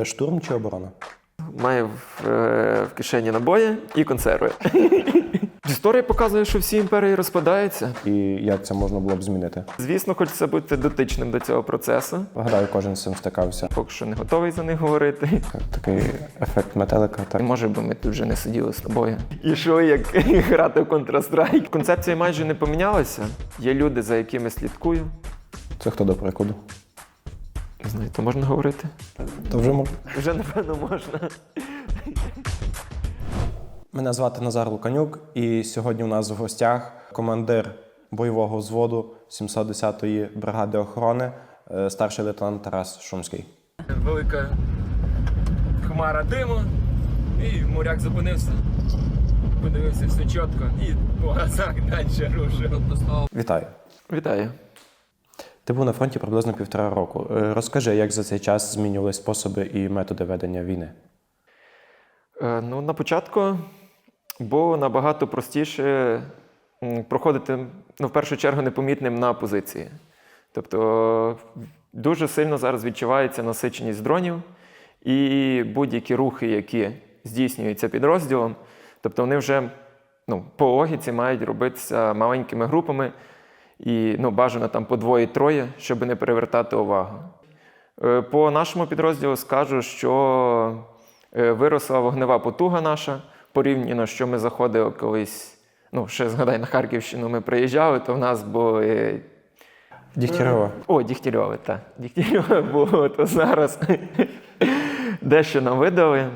Це штурм чи оборона? Має в, е, в кишені набої і консерви. Історія показує, що всі імперії розпадаються. І як це можна було б змінити? Звісно, хочеться бути дотичним до цього процесу. Гадаю, кожен з цим стикався. Поки що не готовий за них говорити. Такий ефект метелика. Так. Може би ми тут вже не сиділи з тобою. І що, як грати в Counter-Strike? Концепція майже не помінялася. Є люди, за якими слідкую. Це хто до прикладу? Не знаю, то можна говорити? То вже можна. Вже напевно можна. Мене звати Назар Луканюк, і сьогодні у нас в гостях командир бойового взводу 710-ї бригади охорони, е, старший лейтенант Тарас Шумський. Велика хмара диму, і моряк зупинився. Подивився все чітко і по газах далі рушив. Вітаю. Вітаю. Ти був на фронті приблизно півтора року. Е, Розкажи, як за цей час змінювали способи і методи ведення війни. Е, Ну, на початку було набагато простіше проходити, ну, в першу чергу, непомітним на позиції. Тобто дуже сильно зараз відчувається насиченість дронів і будь-які рухи, які здійснюються підрозділом, тобто вони вже ну, по логіці мають робитися маленькими групами і ну, бажано там по двоє-троє, щоб не перевертати увагу. Е, По нашому підрозділу скажу, що е, виросла вогнева потуга наша порівняно, що ми заходили колись. Ну, ще згадай, на Харківщину ми приїжджали, то в нас були. Дігтярева. О, Дігтярьове, так. Дігтярьове було, то зараз дещо нам видали,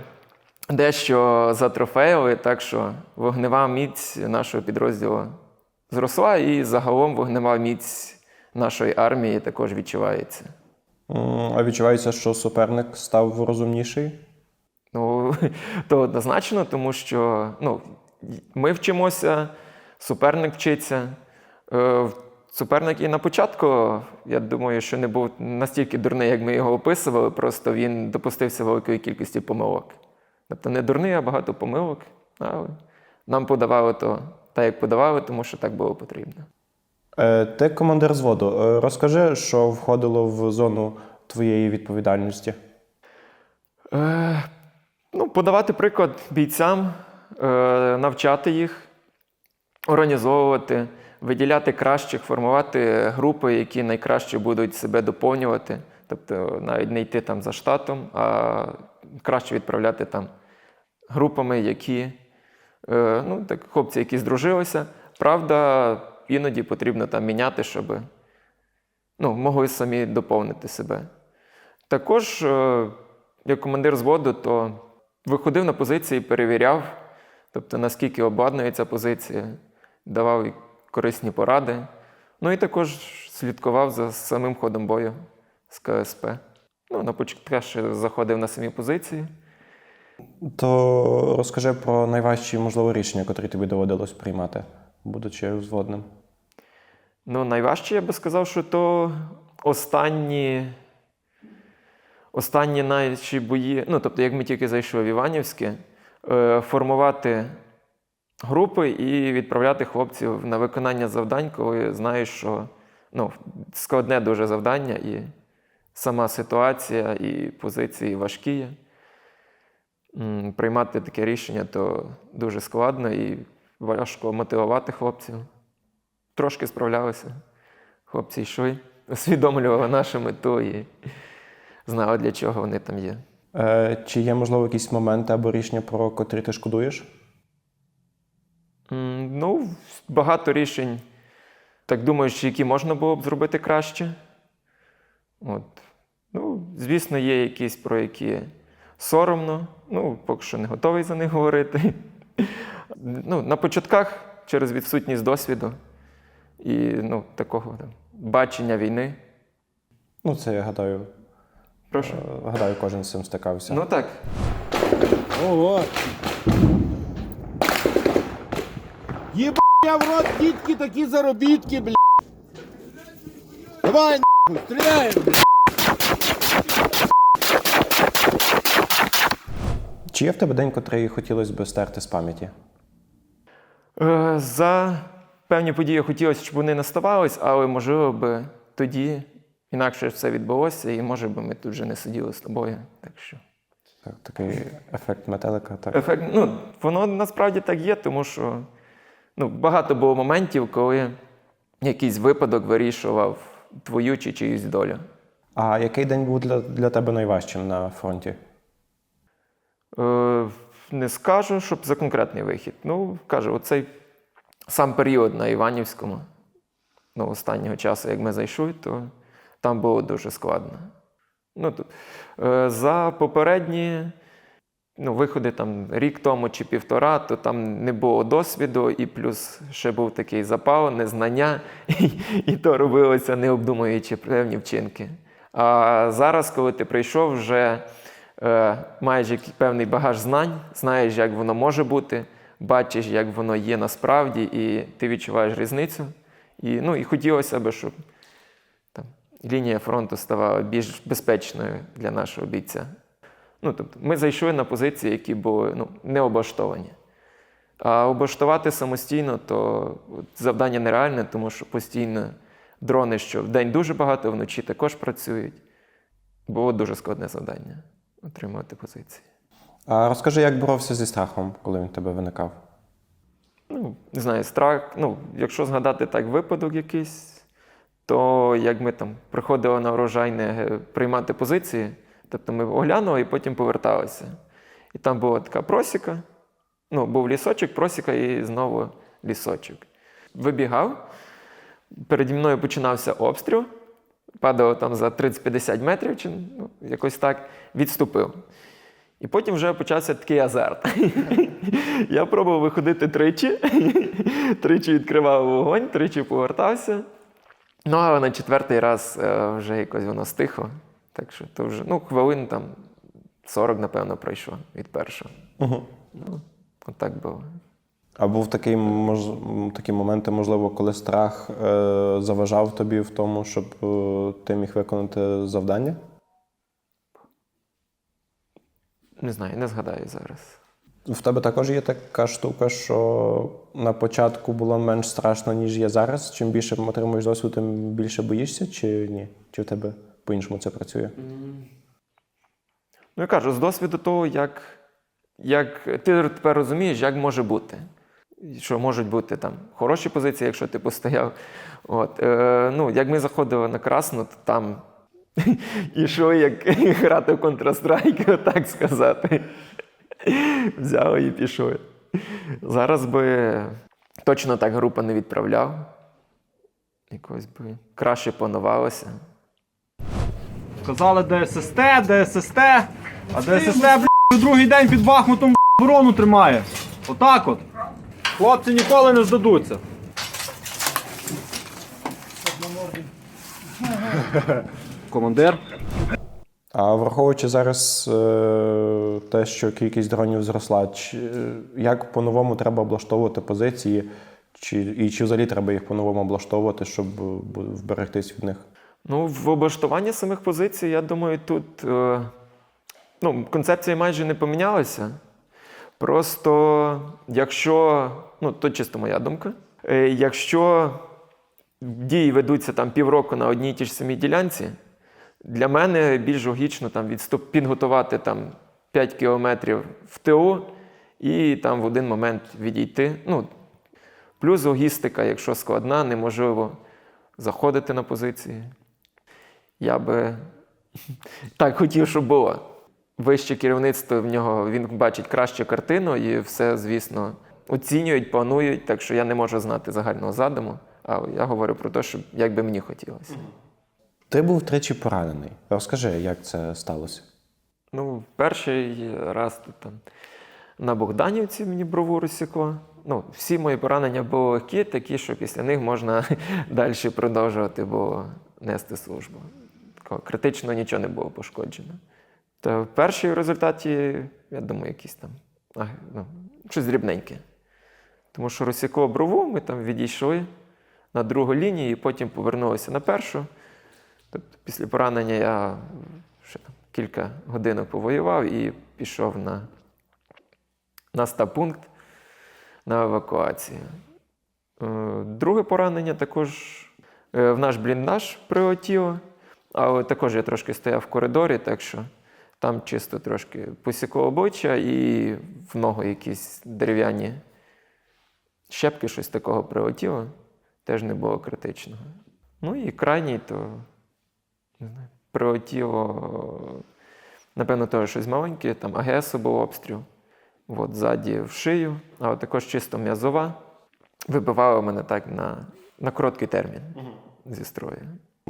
дещо затрофеїли, так що вогнева міць нашого підрозділу зросла, і загалом вогнева міць нашої армії також відчувається. А відчувається, що суперник став розумніший? Ну, то однозначно, тому що ну, ми вчимося, суперник вчиться. Е, Суперник і на початку, я думаю, що не був настільки дурний, як ми його описували, просто він допустився великої кількості помилок. Тобто не дурний, а багато помилок. Але нам подавали то так, як подавали, тому що так було потрібно. Е, Ти командир взводу. Е, Розкажи, що входило в зону твоєї відповідальності. Е, ну, подавати приклад бійцям, е, навчати їх, організовувати, виділяти кращих, формувати групи, які найкраще будуть себе доповнювати. Тобто навіть не йти там за штатом, а краще відправляти там групами, які ну, так, хлопці, які здружилися. Правда, іноді потрібно там міняти, щоб ну, могли самі доповнити себе. Також, е, як командир зводу, то виходив на позиції, перевіряв, тобто наскільки обладнується позиція, давав корисні поради. Ну і також слідкував за самим ходом бою з КСП. Ну, на початку заходив на самі позиції. То розкажи про найважчі, можливо, рішення, котрі тобі доводилось приймати, будучи взводним. Ну, найважче, я би сказав, що то останні, останні наші бої, ну, тобто, як ми тільки зайшли в Іванівське, е, формувати групи і відправляти хлопців на виконання завдань, коли знаєш, що ну, складне дуже завдання, і сама ситуація, і позиції важкі є. Приймати таке рішення то дуже складно і важко мотивувати хлопців трошки справлялися. Хлопці йшли, усвідомлювали нашу мету і знали, для чого вони там є. Е, Чи є, можливо, якісь моменти або рішення, про котрі ти шкодуєш? Ну, багато рішень, так думаю, що які можна було б зробити краще. От. Ну, звісно, є якісь, про які соромно. Ну, поки що не готовий за них говорити. Ну, на початках через відсутність досвіду і ну, такого там, бачення війни. Ну, це я гадаю. Прошу. е, Гадаю, кожен з цим стикався. Ну так. Ого. Ебать, я в рот дітки такі заробітки, бля. Давай, нахуй, стріляємо. Чи є в тебе день, котрий хотілося б стерти з пам'яті? Е, За певні події хотілося, щоб вони не ставались, але можливо би тоді інакше все відбулося, і може би ми тут вже не сиділи з тобою. Так що Так, такий ефект метелика. Так. Ефект, ну, воно насправді так є, тому що ну, багато було моментів, коли якийсь випадок вирішував твою чи чиюсь долю. А який день був для, для тебе найважчим на фронті? Е, не скажу, щоб за конкретний вихід. Ну, кажу, оцей сам період на Іванівському, ну, останнього часу, як ми зайшли, то там було дуже складно. Ну, е, за попередні ну, виходи там рік тому чи півтора, то там не було досвіду, і плюс ще був такий запал, незнання, і, і то робилося не обдумуючи певні вчинки. А зараз, коли ти прийшов, вже маєш певний багаж знань, знаєш, як воно може бути, бачиш, як воно є насправді, і ти відчуваєш різницю. І, ну, і хотілося б, щоб там, лінія фронту ставала більш безпечною для нашого бійця. Ну, тобто, ми зайшли на позиції, які були ну, не облаштовані. А облаштувати самостійно, то завдання нереальне, тому що постійно дрони, що в день дуже багато, вночі також працюють. Було дуже складне завдання отримувати позиції. А розкажи, як боровся зі страхом, коли він в тебе виникав? Ну, не знаю, страх. Ну, якщо згадати так випадок якийсь, то як ми там приходили на урожайне приймати позиції, тобто ми оглянули і потім поверталися. І там була така просіка, ну, був лісочок, просіка і знову лісочок. Вибігав, переді мною починався обстріл, падало там за 30-50 метрів, чи ну, якось так, відступив. І потім вже почався такий азарт. Я пробував виходити тричі, тричі відкривав вогонь, тричі повертався. Ну, а на четвертий раз е, вже якось воно стихло. Так що то вже, ну, хвилин там 40, напевно, пройшло від першого. Угу. Ну, отак було. А був такий, мож... такі моменти, можливо, коли страх е, заважав тобі в тому, щоб е, ти міг виконати завдання? Не знаю, не згадаю зараз. В тебе також є така штука, що на початку було менш страшно, ніж є зараз. Чим більше отримуєш досвід, тим більше боїшся, чи ні? Чи в тебе по-іншому це працює? Ну, я кажу, з досвіду того, як, як ти тепер розумієш, як може бути. Що можуть бути там хороші позиції, якщо ти постояв. От, е, ну, як ми заходили на Красну, то там ішов як грати в Counter-Strike, так сказати. Взяли і пішли. Зараз би точно так група не відправляв. Якось би краще планувалося. Казали ДССТ, ДССТ, а ДССТ, блядь, другий день під Бахмутом блядь, оборону тримає. Отак от. Хлопці ніколи не здадуться. Командир. А враховуючи зараз е, те, що кількість дронів зросла, чи, е, як по-новому треба облаштовувати позиції, чи, і чи взагалі треба їх по-новому облаштовувати, щоб е, вберегтись від них? Ну, в облаштуванні самих позицій, я думаю, тут е, ну, концепція майже не помінялася. Просто, якщо, ну, то чисто моя думка, е, якщо дії ведуться там півроку на одній і тій ж самій ділянці, для мене більш логічно там відступ, підготувати там 5 кілометрів в ТО і там в один момент відійти. Ну, плюс логістика, якщо складна, неможливо заходити на позиції. Я би так хотів, щоб було. Вище керівництво в нього він бачить кращу картину і все, звісно, оцінюють, планують, так що я не можу знати загального задуму. А я говорю про те, що як би мені хотілося. Ти був тричі поранений. Розкажи, як це сталося? Ну, перший раз тут там на Богданівці мені брову розсікло. Ну, всі мої поранення були легкі, такі, що після них можна далі продовжувати було нести службу. Критично нічого не було пошкоджено. Та в першій в результаті, я думаю, якісь там а, ну, щось дрібненьке. Тому що розсікло брову, ми там відійшли на другу лінію і потім повернулися на першу. Тобто після поранення я ще там кілька годин повоював і пішов на, на стаб-пункт на евакуацію. Е, Друге поранення також е, в наш бліндаж прилетіло, але також я трошки стояв в коридорі, так що Там чисто трошки посікло обличчя і в ногу якісь дерев'яні щепки, щось такого прилетіло. Теж не було критичного. Ну і крайній, то не знаю, прилетіло, напевно, теж щось маленьке, там АГСу був обстріл. От ззаді в шию, а от також чисто м'язова. Вибивало мене так на, на короткий термін зі строю.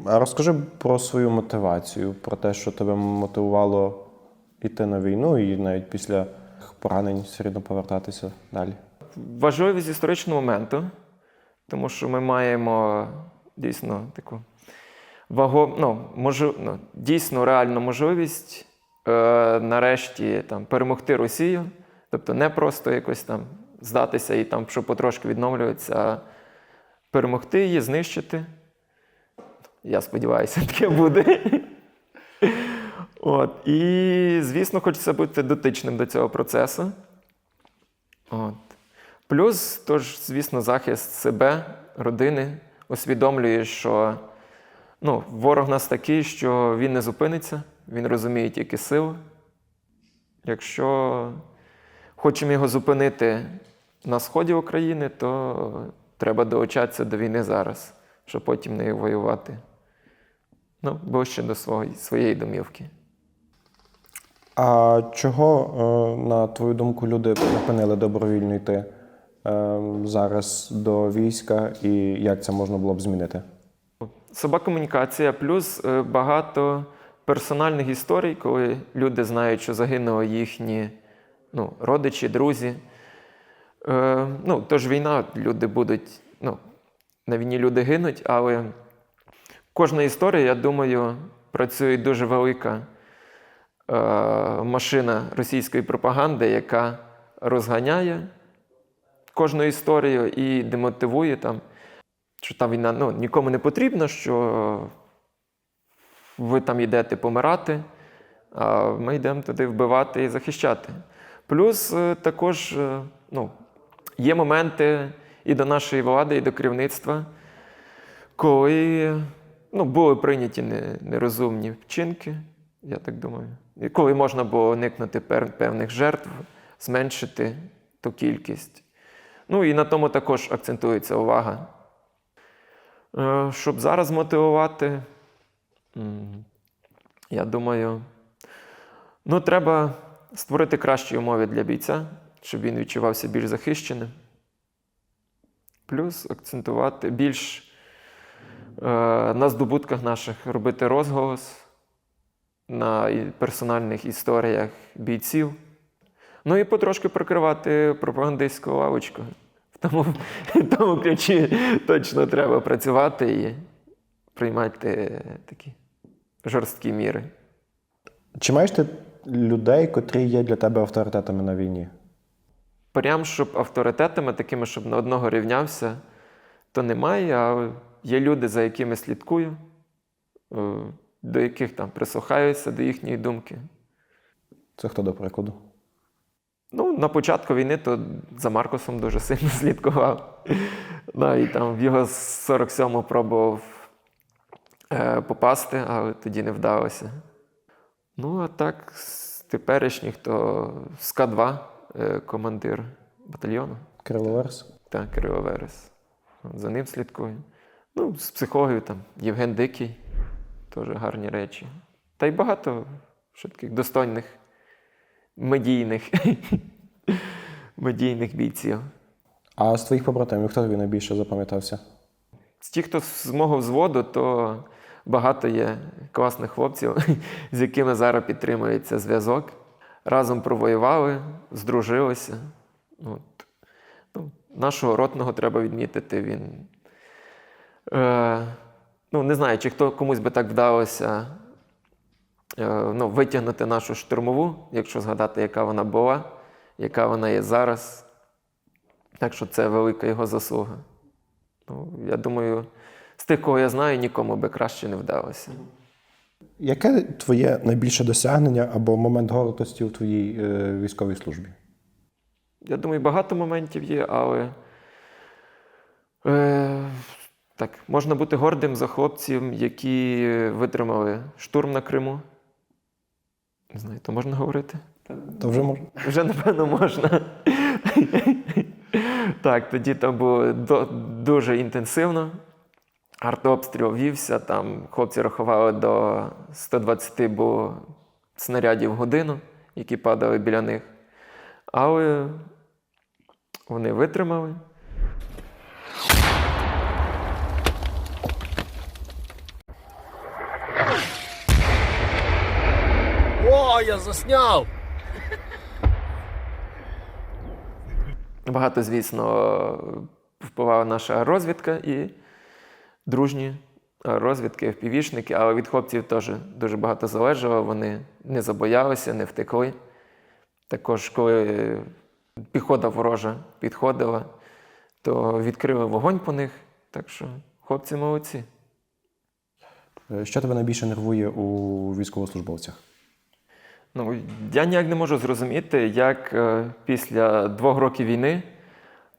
А розкажи про свою мотивацію, про те, що тебе мотивувало йти на війну і навіть після поранень все рівно повертатися далі. Важливість історичного моменту, тому що ми маємо дійсно таку ваго, ну, можу, ну, дійсно реальну можливість е, нарешті там, перемогти Росію. Тобто не просто якось там здатися і там, що потрошки відновлюється, а перемогти її, знищити. Я сподіваюся, таке буде. От. І, звісно, хочеться бути дотичним до цього процесу. От. Плюс, тож, звісно, захист себе, родини, усвідомлює, що ну, ворог у нас такий, що він не зупиниться, він розуміє тільки силу. Якщо хочемо його зупинити на сході України, то треба долучатися до війни зараз, щоб потім нею воювати. Ну, ближче до своєї домівки. А чого, е, на твою думку, люди припинили добровільно йти е, зараз до війська, і як це можна було б змінити? Слаба комунікація, плюс е, багато персональних історій, коли люди знають, що загинули їхні ну, родичі, друзі. Е, ну, тож війна, люди будуть, ну, на війні люди гинуть, але кожна історія, я думаю, працює дуже велика машина російської пропаганди, яка розганяє кожну історію і демотивує там що та війна ну, нікому не потрібна, що ви там йдете помирати, а ми йдемо туди вбивати і захищати. Плюс е, також е, ну, є моменти і до нашої влади, і до керівництва, коли ну, були прийняті нерозумні вчинки, я так думаю, і коли можна було уникнути певних жертв, зменшити ту кількість. Ну і на тому також акцентується увага. Е, Щоб зараз мотивувати, я думаю, ну, треба створити кращі умови для бійця, щоб він відчувався більш захищеним. Плюс акцентувати більш е, на здобутках наших робити розголос на персональних історіях бійців. Ну і потрошки прикривати пропагандистську лавочку. В тому, в тому ключі точно треба працювати і приймати такі жорсткі міри. Чи маєш ти людей, котрі є для тебе авторитетами на війні? Прям щоб авторитетами, такими, щоб на одного рівнявся, то немає, а є люди, за якими слідкую, е, до яких там прислухаюся до їхньої думки. Це хто до прикладу? Ну, на початку війни то за Маркосом дуже сильно слідкував. Навіть там в його 47-му пробував е, попасти, але тоді не вдалося. Ну, а так, з теперішніх, то з К2, е, командир батальйону. Кирило Верес? Так, Кирило Верес. За ним слідкую. Ну, з психологів там Євген Дикий, теж гарні речі. Та й багато що таких достойних медійних, медійних бійців. А з твоїх побратимів хто тобі найбільше запам'ятався? З тих, хто з мого взводу, то багато є класних хлопців, з якими зараз підтримується зв'язок. Разом провоювали, здружилися. От. Ну, нашого ротного треба відмітити. Він е, ну, не знаю, чи хто комусь би так вдалося е, ну, витягнути нашу штурмову, якщо згадати, яка вона була, яка вона є зараз. Так що це велика його заслуга. Ну, я думаю, з тих, кого я знаю, нікому би краще не вдалося. Яке твоє найбільше досягнення або момент гордості у твоїй е, військовій службі? Я думаю, багато моментів є, але е, так, можна бути гордим за хлопців, які витримали штурм на Криму. Не знаю, то можна говорити? То вже можна. Вже напевно можна. так, тоді там було дуже інтенсивно. Артобстріл вівся, там хлопці рахували до 120 було снарядів в годину, які падали біля них. Але вони витримали. Я засняв! Багато, звісно, впливала наша розвідка і дружні розвідки, впівішники, але від хлопців теж дуже багато залежало. Вони не забоялися, не втекли. Також, коли піхота ворожа підходила, то відкрили вогонь по них. Так що хлопці молодці. Е, Що тебе найбільше нервує у військовослужбовцях? Ну, я ніяк не можу зрозуміти, як е, після двох років війни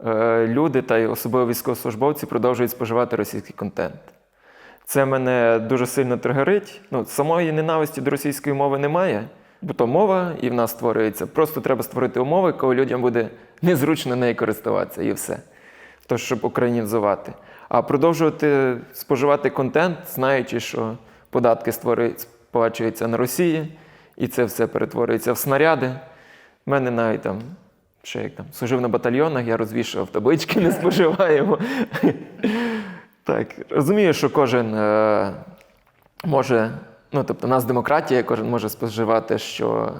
е, люди та й особливо військовослужбовці продовжують споживати російський контент. Це мене дуже сильно тригерить. Ну, самої ненависті до російської мови немає, бо то мова і в нас створюється. Просто треба створити умови, коли людям буде незручно нею користуватися, і все. То, щоб українізувати. А продовжувати споживати контент, знаючи, що податки створюють, сплачуються на Росії, і це все перетворюється в снаряди. У мене навіть там, ще як там, служив на батальйонах, я розвішував таблички, не споживаємо. Так, розумію, що кожен е, може, ну тобто, у нас демократія, кожен може споживати, що,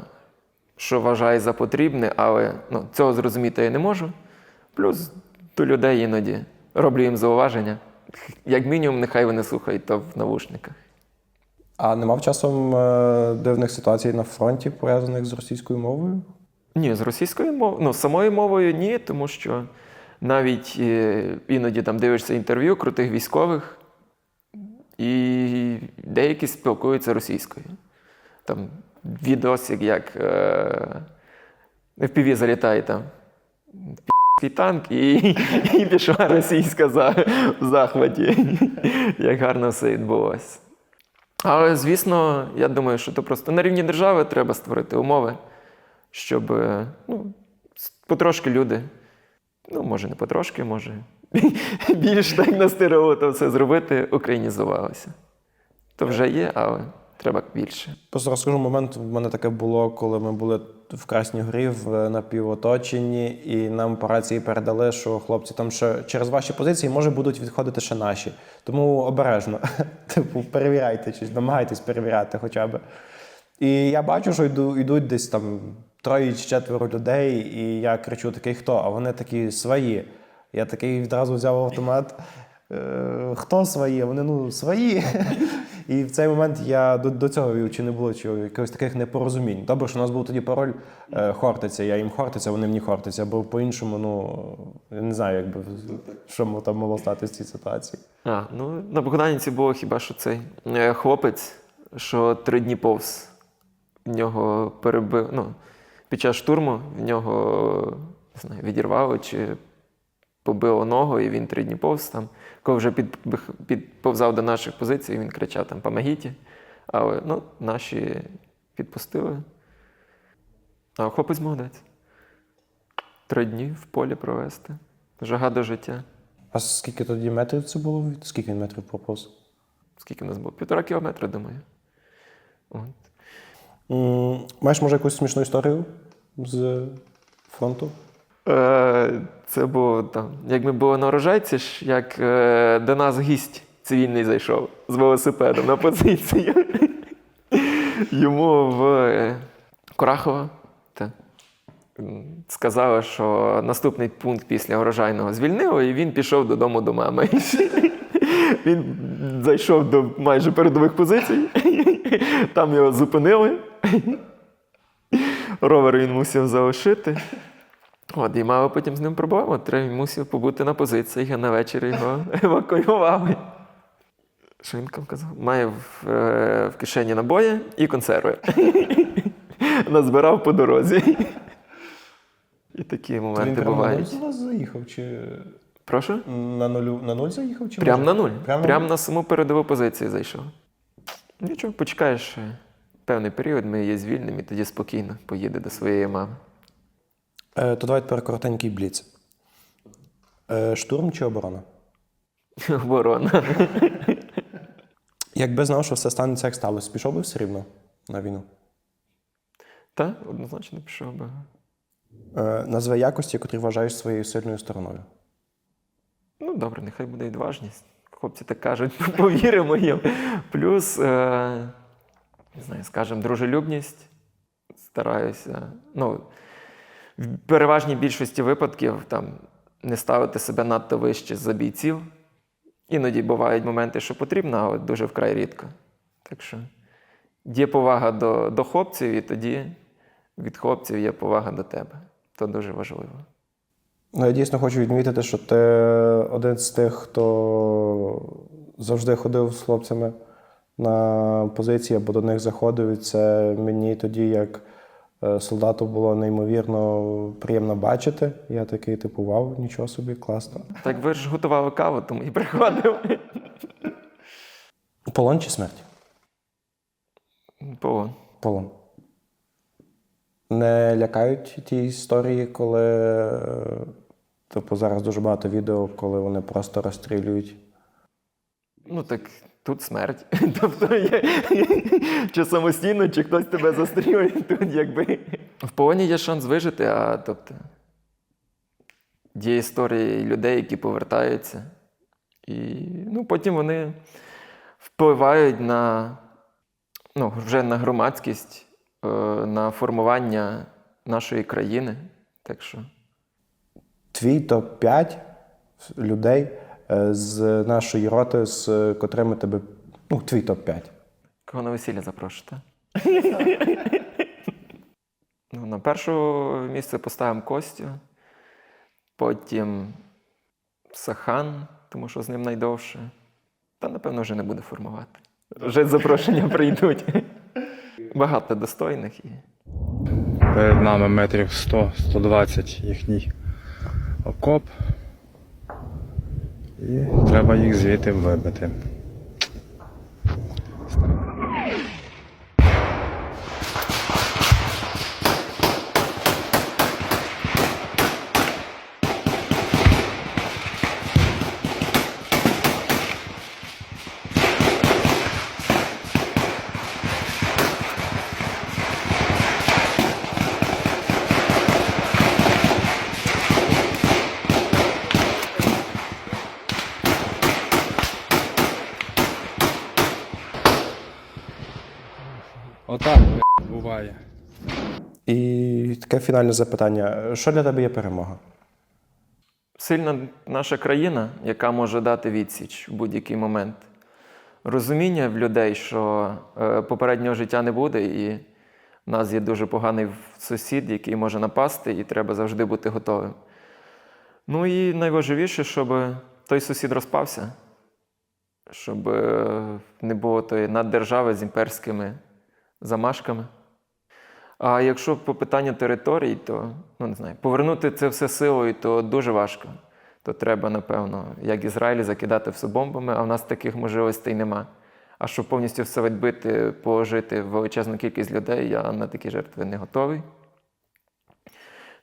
що вважає за потрібне, але ну, цього зрозуміти я не можу. Плюс до людей іноді роблю їм зауваження. Як мінімум, нехай вони слухають то в навушниках. А не мав часом е, дивних ситуацій на фронті, пов'язаних з російською мовою? Ні, з російською мовою, ну, самою мовою ні, тому що навіть е, іноді там дивишся інтерв'ю крутих військових, і деякі спілкуються російською. Там відосик, як е, FPV залітає там пі***ський танк, і, і пішла російська за, в захваті. Як гарно все відбулося. Але, звісно, я думаю, що то просто на рівні держави треба створити умови, щоб е, ну, потрошки люди, ну, може, не потрошки, може, більш так настирливо то все зробити, українізувалося. То вже є, але треба більше. Просто розкажу момент. В мене таке було, коли ми були в Красній Горі в напівоточенні, і нам по рації передали, що хлопці там ще через ваші позиції може будуть відходити ще наші. Тому обережно. Типу, перевіряйте чи намагайтесь перевіряти хоча б. І я бачу, що йду, йдуть десь там троє чи четверо людей, і я кричу: такий хто? А вони такі свої. Я такий відразу взяв автомат. Е, хто свої? Вони ну свої. І в цей момент я до, до цього вів, чи не було чи якихось таких непорозумінь. Добре, що у нас був тоді пароль е, Хортиця. Я їм Хортиця, вони мені Хортиця, бо по-іншому, ну я не знаю, якби що там могло стати в цій ситуації. А, ну, на Богданівці було хіба що цей е, хлопець, що три дні повз в нього перебив. Ну, під час штурму в нього не знаю, відірвало чи побило ногу, і він три дні повз там. Коли вже під, підповзав до наших позицій, він кричав там «Помогіть!» Але ну, наші підпустили. А хлопець молодець. Три дні в полі провести. Жага до життя. А скільки тоді метрів це було? Скільки він метрів проповз? Скільки в нас було? Півтора кілометра, думаю. От. Маєш, може, якусь смішну історію з фронту? Е, це було там. Як ми були на урожайці, як е, до нас гість цивільний зайшов з велосипедом на позицію. Йому в е, та, сказали, що наступний пункт після урожайного звільнили, і він пішов додому до мами. Він зайшов до майже передових позицій, там його зупинили. Ровер він мусив залишити. От, і мали потім з ним проблему. Треба він мусив побути на позиціях, а на вечір його евакуювали. Що він там казав? Має в, е, в кишені набої і консерви. Назбирав по дорозі. І такі Він моменти бувають. за заїхав? Чи Прошу? на нулю на нуль заїхав? Чи Прям може? на нуль. Прям Прям, на на саму передову позицію зайшов. Нічого, почекаєш. е, певний період ми її звільнимо і тоді спокійно поїде до своєї мами. Е, то давайте тепер коротенький бліц. Е, штурм чи оборона? Оборона. Якби знав, що все станеться, як сталося, пішов би все рівно на війну. Та, однозначно пішов би. Е, назви якості, котрі вважаєш своєю сильною стороною. Ну, добре, нехай буде відважність. Хлопці так кажуть, повіримо їм. Плюс, е, не знаю, скажімо, дружелюбність. Стараюся. Ну, в переважній більшості випадків там, не ставити себе надто вище за бійців. Іноді бувають моменти, що потрібно, а от дуже вкрай рідко. Так що є повага до, до хлопців, і тоді від хлопців є повага до тебе. То дуже важливо. Ну, я дійсно хочу відмітити, що ти один з тих, хто завжди ходив з хлопцями на позиції або до них заходив. І це мені тоді, як солдату, було неймовірно приємно бачити. Я такий, типу, вау, нічого собі, класно. Так ви ж готували каву, тому і приходив. Полон чи смерть? Полон. Полон. Не лякають ті історії, коли. е, Типу, зараз дуже багато відео, коли вони просто розстрілюють. Ну так тут смерть. Тобто є, чи самостійно, чи хтось тебе застрілює, тут якби. В полоні є шанс вижити, а тобто. Є історії людей, які повертаються. І ну, потім вони впливають на ну, вже на громадськість, е, на формування нашої країни. Так що. Твій топ-5 людей з нашої роти, з котрими тебе. Ну, твій топ-5. Кого на весілля запрошувати? ну, на перше місце поставимо Костю, потім Сахан, тому що з ним найдовше. Та, напевно, вже не буде формувати. Вже запрошення прийдуть. Багато достойних і. Перед нами метрів 100-120 їхній окоп. І треба їх звідти вибити. Отак бля, буває. І таке фінальне запитання: що для тебе є перемога? Сильна наша країна, яка може дати відсіч в будь-який момент. Розуміння в людей, що е, попереднього життя не буде, і в нас є дуже поганий сусід, який може напасти, і треба завжди бути готовим. Ну і найважливіше, щоб той сусід розпався, щоб е, не було тої наддержави з імперськими замашками. А якщо по питанню територій, то ну не знаю, повернути це все силою, то дуже важко. То треба, напевно, як Ізраїль, закидати все бомбами, а в нас таких можливостей нема. А щоб повністю все відбити, положити величезну кількість людей, я на такі жертви не готовий.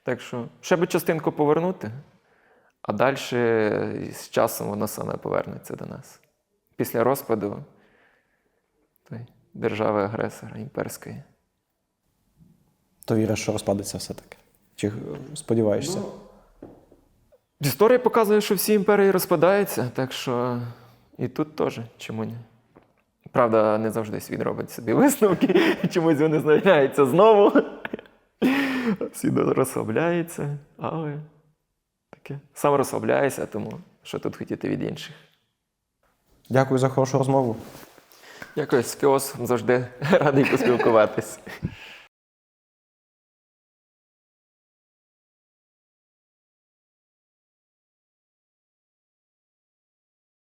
Так що, ще би частинку повернути, а далі з часом воно саме повернеться до нас. Після розпаду держави-агресора імперської. То віриш, що розпадеться все-таки? Чи сподіваєшся? Історія показує, що всі імперії розпадаються, так що і тут теж чому ні. Правда, не завжди світ робить собі висновки, чомусь вони з'являються знову. Всі розслабляються, але таке. Сам розслабляюся, тому що тут хотіти від інших. Дякую за хорошу розмову. З філософом завжди радий поспілкуватись.